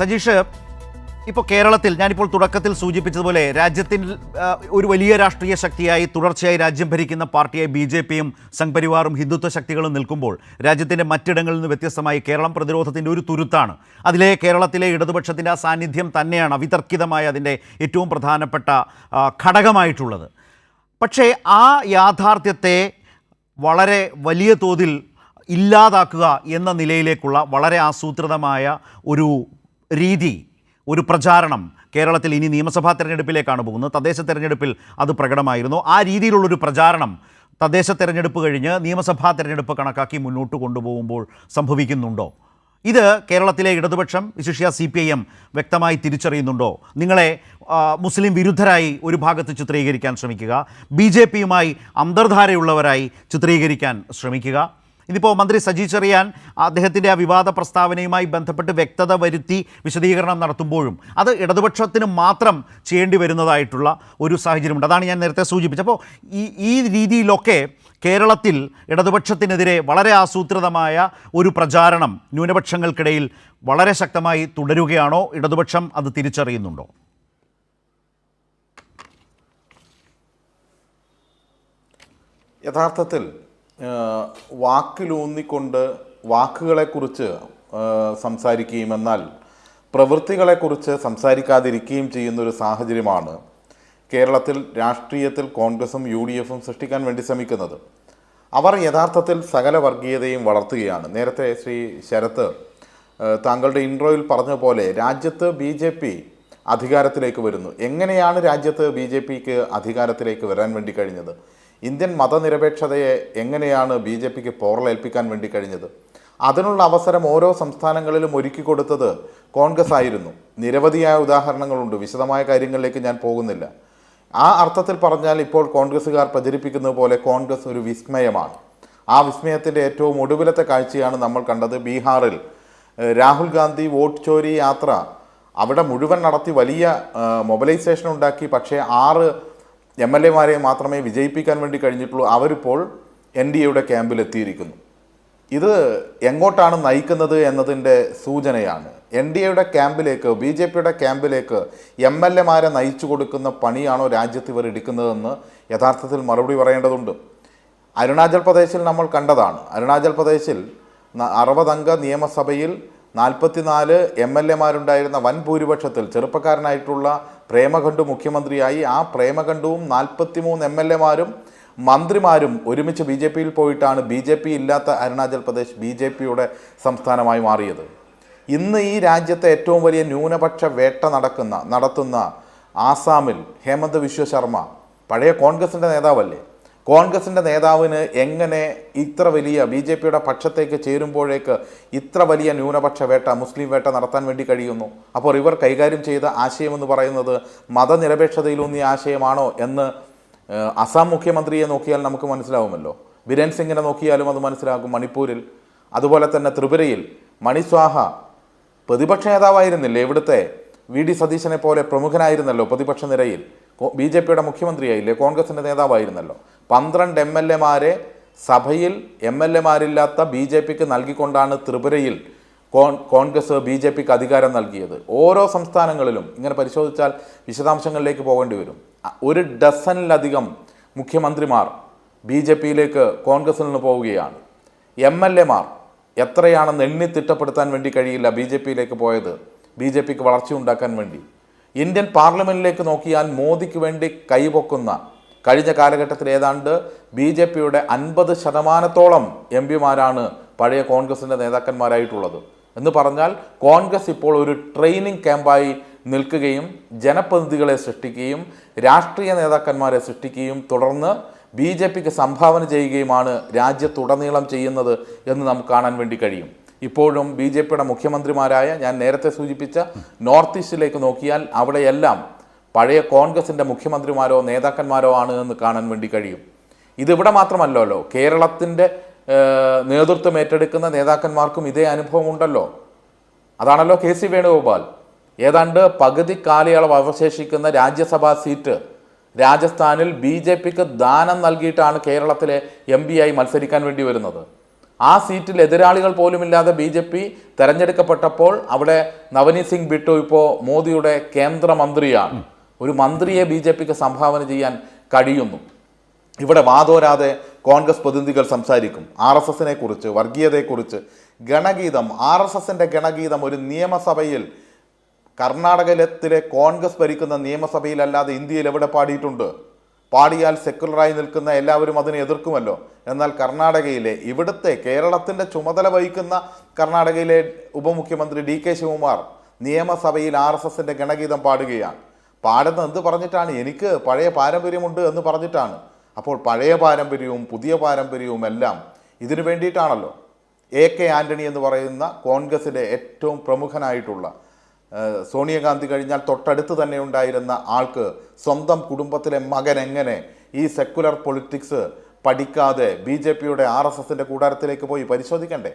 സജീഷ് ഇപ്പോൾ കേരളത്തിൽ ഞാനിപ്പോൾ തുടക്കത്തിൽ സൂചിപ്പിച്ചതുപോലെ രാജ്യത്തിൽ ഒരു വലിയ രാഷ്ട്രീയ ശക്തിയായി തുടർച്ചയായി രാജ്യം ഭരിക്കുന്ന പാർട്ടിയായി ബി ജെ പിയും സംഘ്പരിവാറും ഹിന്ദുത്വ ശക്തികളും നിൽക്കുമ്പോൾ രാജ്യത്തിന്റെ മറ്റിടങ്ങളിൽ നിന്ന് വ്യത്യസ്തമായി കേരളം പ്രതിരോധത്തിന്റെ ഒരു തുരുത്താണ്. അതിലെ കേരളത്തിലെ ഇടതുപക്ഷത്തിന്റെ ആ സാന്നിധ്യം തന്നെയാണ് അവിതർക്കിതമായ അതിന്റെ ഏറ്റവും പ്രധാനപ്പെട്ട ഘടകമായിട്ടുള്ളത്. പക്ഷേ ആ യാഥാർത്ഥ്യത്തെ വളരെ വലിയ തോതിൽ ഇല്ലാതാക്കുക എന്ന നിലയിലേക്കുള്ള വളരെ ആസൂത്രിതമായ ഒരു രീതി ഒരു പ്രചാരണം കേരളത്തിൽ ഇനി നിയമസഭാ തെരഞ്ഞെടുപ്പിലേക്കാണ് പോകുന്നത്. തദ്ദേശ തെരഞ്ഞെടുപ്പിൽ അത് പ്രകടമായിരുന്നു. ആ രീതിയിലുള്ളൊരു പ്രചാരണം തദ്ദേശ തെരഞ്ഞെടുപ്പ് കഴിഞ്ഞ് നിയമസഭാ തെരഞ്ഞെടുപ്പ് കണക്കാക്കി മുന്നോട്ട് കൊണ്ടുപോകുമ്പോൾ സംഭവിക്കുന്നുണ്ടോ? ഇത് കേരളത്തിലെ ഇടതുപക്ഷം വിശിഷ്യ സി പി ഐ എം വ്യക്തമായി തിരിച്ചറിയുന്നുണ്ടോ? നിങ്ങളെ മുസ്ലിം വിരുദ്ധരായി ഒരു ഭാഗത്ത് ചിത്രീകരിക്കാൻ ശ്രമിക്കുക ബി ജെ പിയുമായി അന്തർധാരയുള്ളവരായി ചിത്രീകരിക്കാൻ ശ്രമിക്കുക. ഇതിപ്പോൾ മന്ത്രി സജി ചെറിയാൻ അദ്ദേഹത്തിന്റെ ആ വിവാദ പ്രസ്താവനയുമായി ബന്ധപ്പെട്ട് വ്യക്തത വരുത്തി വിശദീകരണം നടത്തുമ്പോഴും അത് ഇടതുപക്ഷത്തിന് മാത്രം ചെയ്യേണ്ടി വരുന്നതായിട്ടുള്ള ഒരു സാഹചര്യമുണ്ട്. അതാണ് ഞാൻ നേരത്തെ സൂചിപ്പിച്ചത്. അപ്പോൾ ഈ ഈ രീതിയിലൊക്കെ കേരളത്തിൽ ഇടതുപക്ഷത്തിനെതിരെ വളരെ ആസൂത്രിതമായ ഒരു പ്രചാരണം ന്യൂനപക്ഷങ്ങൾക്കിടയിൽ വളരെ ശക്തമായി തുടരുകയാണോ? ഇടതുപക്ഷം അത് തിരിച്ചറിയുന്നുണ്ടോ? യഥാർത്ഥത്തിൽ വാക്കിലൂന്നിക്കൊണ്ട് വാക്കുകളെക്കുറിച്ച് സംസാരിക്കുകയും എന്നാൽ പ്രവൃത്തികളെക്കുറിച്ച് സംസാരിക്കാതിരിക്കുകയും ചെയ്യുന്നൊരു സാഹചര്യമാണ് കേരളത്തിൽ രാഷ്ട്രീയത്തിൽ കോൺഗ്രസും യു ഡി എഫും സൃഷ്ടിക്കാൻ വേണ്ടി ശ്രമിക്കുന്നത്. അവർ യഥാർത്ഥത്തിൽ സകല വർഗീയതയും വളർത്തുകയാണ്. നേരത്തെ ശ്രീ ശരത്ത് താങ്കളുടെ ഇൻട്രോയിൽ പറഞ്ഞ പോലെ രാജ്യത്ത് ബി ജെ പി അധികാരത്തിലേക്ക് വരുന്നു. എങ്ങനെയാണ് രാജ്യത്ത് ബി ജെ പിക്ക് അധികാരത്തിലേക്ക് വരാൻ വേണ്ടി കഴിഞ്ഞത്? ഇന്ത്യൻ മതനിരപേക്ഷതയെ എങ്ങനെയാണ് ബി ജെ പിക്ക് പോറലേൽപ്പിക്കാൻ വേണ്ടി കഴിഞ്ഞത്? അതിനുള്ള അവസരം ഓരോ സംസ്ഥാനങ്ങളിലും ഒരുക്കി കൊടുത്തത് കോൺഗ്രസ് ആയിരുന്നു നിരവധിയായ ഉദാഹരണങ്ങളുണ്ട്. വിശദമായ കാര്യങ്ങളിലേക്ക് ഞാൻ പോകുന്നില്ല. ആ അർത്ഥത്തിൽ പറഞ്ഞാൽ ഇപ്പോൾ കോൺഗ്രസ്സുകാർ പ്രചരിപ്പിക്കുന്നത് പോലെ കോൺഗ്രസ് ഒരു വിസ്മയമാണ്. ആ വിസ്മയത്തിന്റെ ഏറ്റവും ഒടുവിലത്തെ കാഴ്ചയാണ് നമ്മൾ കണ്ടത് ബീഹാറിൽ. രാഹുൽ ഗാന്ധി വോട്ട് ചോരി യാത്ര അവിടെ മുഴുവൻ നടത്തി വലിയ മൊബിലൈസേഷൻ ഉണ്ടാക്കി. പക്ഷേ ആറ് എം എൽ എമാരെ മാത്രമേ വിജയിപ്പിക്കാൻ വേണ്ടി കഴിഞ്ഞിട്ടുള്ളൂ. അവരിപ്പോൾ എൻ ഡി എയുടെ ക്യാമ്പിൽ എത്തിയിരിക്കുന്നു. ഇത് എങ്ങോട്ടാണ് നയിക്കുന്നത് എന്നതിന്റെ സൂചനയാണ്. എൻ ഡി എയുടെ ക്യാമ്പിലേക്ക് ബി ജെ പിയുടെ ക്യാമ്പിലേക്ക് എം എൽ എമാരെ നയിച്ചു കൊടുക്കുന്ന പണിയാണോ രാജ്യത്ത് ഇവർ എടുക്കുന്നതെന്ന് യഥാർത്ഥത്തിൽ മറുപടി പറയേണ്ടതുണ്ട്. അരുണാചൽ പ്രദേശിൽ നമ്മൾ കണ്ടതാണ്. അരുണാചൽ പ്രദേശിൽ അറുപതംഗ നിയമസഭയിൽ നാൽപ്പത്തിനാല് എം എൽ എമാരുണ്ടായിരുന്ന വൻ ഭൂരിപക്ഷത്തിൽ ചെറുപ്പക്കാരനായിട്ടുള്ള പ്രേമഖണ്ഡു മുഖ്യമന്ത്രിയായി. ആ പ്രേമഖണ്ഡുവും നാൽപ്പത്തിമൂന്ന് എം എൽ എമാരും മന്ത്രിമാരും ഒരുമിച്ച് ബി ജെ പിയിൽ പോയിട്ടാണ് ബി ജെ പി ഇല്ലാത്ത അരുണാചൽ പ്രദേശ് ബി ജെ പിയുടെ സംസ്ഥാനമായി മാറിയത്. ഇന്ന് ഈ രാജ്യത്തെ ഏറ്റവും വലിയ ന്യൂനപക്ഷ വേട്ട നടക്കുന്ന നടത്തുന്ന ആസാമിൽ ഹേമന്ത് വിശ്വ ശർമ്മ പഴയ കോൺഗ്രസിന്റെ നേതാവല്ലേ? കോൺഗ്രസിന്റെ നേതാവിന് എങ്ങനെ ഇത്ര വലിയ ബി ജെ പിയുടെ പക്ഷത്തേക്ക് ചേരുമ്പോഴേക്ക് ഇത്ര വലിയ ന്യൂനപക്ഷ വേട്ട മുസ്ലിം വേട്ട നടത്താൻ വേണ്ടി കഴിയുന്നു? അപ്പോൾ ഇവർ കൈകാര്യം ചെയ്ത ആശയമെന്ന് പറയുന്നത് മതനിരപേക്ഷതയിലൂന്നിയ ആശയമാണോ എന്ന് അസാം മുഖ്യമന്ത്രിയെ നോക്കിയാൽ നമുക്ക് മനസ്സിലാവുമല്ലോ. ബിരൻ സിംഗിനെ നോക്കിയാലും അത് മനസ്സിലാകും മണിപ്പൂരിൽ. അതുപോലെ തന്നെ ത്രിപുരയിൽ മണിസ്വാഹ പ്രതിപക്ഷ നേതാവായിരുന്നില്ലേ ഇവിടുത്തെ വി ഡി സതീശനെ പോലെ പ്രമുഖനായിരുന്നല്ലോ പ്രതിപക്ഷ നിരയിൽ? ബി ജെ പിയുടെ മുഖ്യമന്ത്രിയായില്ലേ? കോൺഗ്രസിന്റെ നേതാവായിരുന്നല്ലോ. പന്ത്രണ്ട് എം എൽ എമാരെ സഭയിൽ എം എൽ എമാരില്ലാത്ത ബി ജെ പിക്ക് നൽകിക്കൊണ്ടാണ് ത്രിപുരയിൽ കോൺ കോൺഗ്രസ് ബി ജെ പിക്ക് അധികാരം നൽകിയത്. ഓരോ സംസ്ഥാനങ്ങളിലും ഇങ്ങനെ പരിശോധിച്ചാൽ വിശദാംശങ്ങളിലേക്ക് പോകേണ്ടി വരും. ഒരു ഡസനിലധികം മുഖ്യമന്ത്രിമാർ ബി ജെ പിയിലേക്ക് കോൺഗ്രസിൽ നിന്ന് പോവുകയാണ്. എം എൽ എമാർ എത്രയാണെന്ന് എണ്ണി തിട്ടപ്പെടുത്താൻ വേണ്ടി കഴിയില്ല ബി ജെ പിയിലേക്ക് പോയത് ബി ജെ പിക്ക് വളർച്ചയുണ്ടാക്കാൻ വേണ്ടി. ഇന്ത്യൻ പാർലമെന്റിലേക്ക് നോക്കിയാൽ മോദിക്ക് വേണ്ടി കൈപൊക്കുന്ന കഴിഞ്ഞ കാലഘട്ടത്തിൽ ഏതാണ്ട് ബി ജെ പിയുടെ അൻപത് ശതമാനത്തോളം എം പിമാരാണ് പഴയ കോൺഗ്രസിന്റെ നേതാക്കന്മാരായിട്ടുള്ളത്. എന്ന് പറഞ്ഞാൽ കോൺഗ്രസ് ഇപ്പോൾ ഒരു ട്രെയിനിങ് ക്യാമ്പായി നിൽക്കുകയും ജനപ്രതിനിധികളെ സൃഷ്ടിക്കുകയും രാഷ്ട്രീയ നേതാക്കന്മാരെ സൃഷ്ടിക്കുകയും തുടർന്ന് ബി ജെ പിക്ക് സംഭാവന ചെയ്യുകയുമാണ് രാജ്യത്തുടനീളം ചെയ്യുന്നത് എന്ന് നമുക്ക് കാണാൻ വേണ്ടി കഴിയും. ഇപ്പോഴും ബി ജെ പിയുടെ മുഖ്യമന്ത്രിമാരായ ഞാൻ നേരത്തെ സൂചിപ്പിച്ച നോർത്ത് ഈസ്റ്റിലേക്ക് നോക്കിയാൽ അവിടെയെല്ലാം പഴയ കോൺഗ്രസിന്റെ മുഖ്യമന്ത്രിമാരോ നേതാക്കന്മാരോ ആണ് എന്ന് കാണാൻ വേണ്ടി കഴിയും. ഇതിവിടെ മാത്രമല്ലല്ലോ കേരളത്തിന്റെ നേതൃത്വം ഏറ്റെടുക്കുന്ന നേതാക്കന്മാർക്കും ഇതേ അനുഭവം ഉണ്ടല്ലോ അതാണല്ലോ കെ സി വേണുഗോപാൽ. ഏതാണ്ട് പകുതി കാലയളവ് അവശേഷിക്കുന്ന രാജ്യസഭാ സീറ്റ് രാജസ്ഥാനിൽ ബി ജെ പിക്ക് ദാനം നൽകിയിട്ടാണ് കേരളത്തിലെ എം പി ആയി മത്സരിക്കാൻ വേണ്ടി വരുന്നത്. ആ സീറ്റിൽ എതിരാളികൾ പോലുമില്ലാതെ ബി ജെ പി തെരഞ്ഞെടുക്കപ്പെട്ടപ്പോൾ അവിടെ നവനീത് സിംഗ് ബിട്ടു ഇപ്പോൾ മോദിയുടെ കേന്ദ്രമന്ത്രിയാണ്. ഒരു മന്ത്രിയെ ബി ജെ പിക്ക് സംഭാവന ചെയ്യാൻ കഴിയുന്നു. ഇവിടെ വാതോരാതെ കോൺഗ്രസ് പ്രതിനിധികൾ സംസാരിക്കും. ആർ എസ് എസിനെ കുറിച്ച് വർഗീയതയെക്കുറിച്ച് ഗണഗീതം ആർ എസ് എസിന്റെ ഗണഗീതം ഒരു നിയമസഭയിൽ കർണാടകത്തിലെ കോൺഗ്രസ് ഭരിക്കുന്ന നിയമസഭയിലല്ലാതെ ഇന്ത്യയിൽ എവിടെ പാടിയിട്ടുണ്ട്? പാടിയാൽ സെക്യുലറായി നിൽക്കുന്ന എല്ലാവരും അതിനെ എതിർക്കുമല്ലോ. എന്നാൽ കർണാടകയിലെ ഇവിടുത്തെ കേരളത്തിന്റെ ചുമതല വഹിക്കുന്ന കർണാടകയിലെ ഉപമുഖ്യമന്ത്രി ഡി കെ ശിവകുമാർ നിയമസഭയിൽ ആർ എസ് എസിന്റെ ഗണഗീതം പാടുകയാണ്. പാടുന്ന എന്ത് പറഞ്ഞിട്ടാണ്? എനിക്ക് പഴയ പാരമ്പര്യമുണ്ട് എന്ന് പറഞ്ഞിട്ടാണ്. അപ്പോൾ പഴയ പാരമ്പര്യവും പുതിയ പാരമ്പര്യവും എല്ലാം ഇതിനു വേണ്ടിയിട്ടാണല്ലോ എ കെ ആന്റണി എന്ന് പറയുന്ന കോൺഗ്രസിലെ ഏറ്റവും പ്രമുഖനായിട്ടുള്ള സോണിയാഗാന്ധി കഴിഞ്ഞാൽ തൊട്ടടുത്ത് തന്നെ ഉണ്ടായിരുന്ന ആൾക്ക് സ്വന്തം കുടുംബത്തിലെ മകൻ എങ്ങനെ ഈ സെക്കുലർ പൊളിറ്റിക്സ് പഠിക്കാതെ ബി ജെ പിയുടെ ആർ എസ് എസിന്റെ കൂടാരത്തിലേക്ക് പോയി? പരിശോധിക്കണ്ടേ?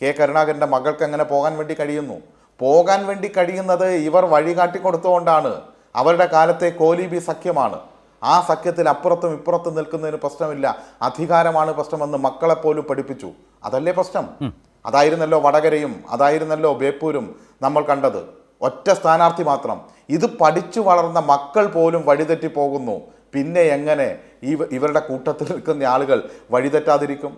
കെ കരുണാകരന്റെ മകൾക്ക് എങ്ങനെ പോകാൻ വേണ്ടി കഴിയുന്നു? പോകാൻ വേണ്ടി കഴിയുന്നത് ഇവർ വഴികാട്ടി കൊടുത്തുകൊണ്ടാണ് അവരുടെ കാലത്തെ കോലീബി സഖ്യമാണ്. ആ സഖ്യത്തിൽ അപ്പുറത്തും ഇപ്പുറത്തും നിൽക്കുന്നതിന് പ്രശ്നമില്ല. അധികാരമാണ് പ്രശ്നമെന്ന് മക്കളെപ്പോലും പഠിപ്പിച്ചു. അതല്ലേ പ്രശ്നം? അതായിരുന്നല്ലോ വടകരയും അതായിരുന്നല്ലോ ബേപ്പൂരും നമ്മൾ കണ്ടത്. ഒറ്റ സ്ഥാനാർത്ഥി മാത്രം. ഇത് പഠിച്ചു വളർന്ന മക്കൾ പോലും വഴിതെറ്റി പോകുന്നു. പിന്നെ എങ്ങനെ ഈ ഇവരുടെ കൂട്ടത്തിൽ നിൽക്കുന്ന ആളുകൾ വഴിതെറ്റാതിരിക്കും?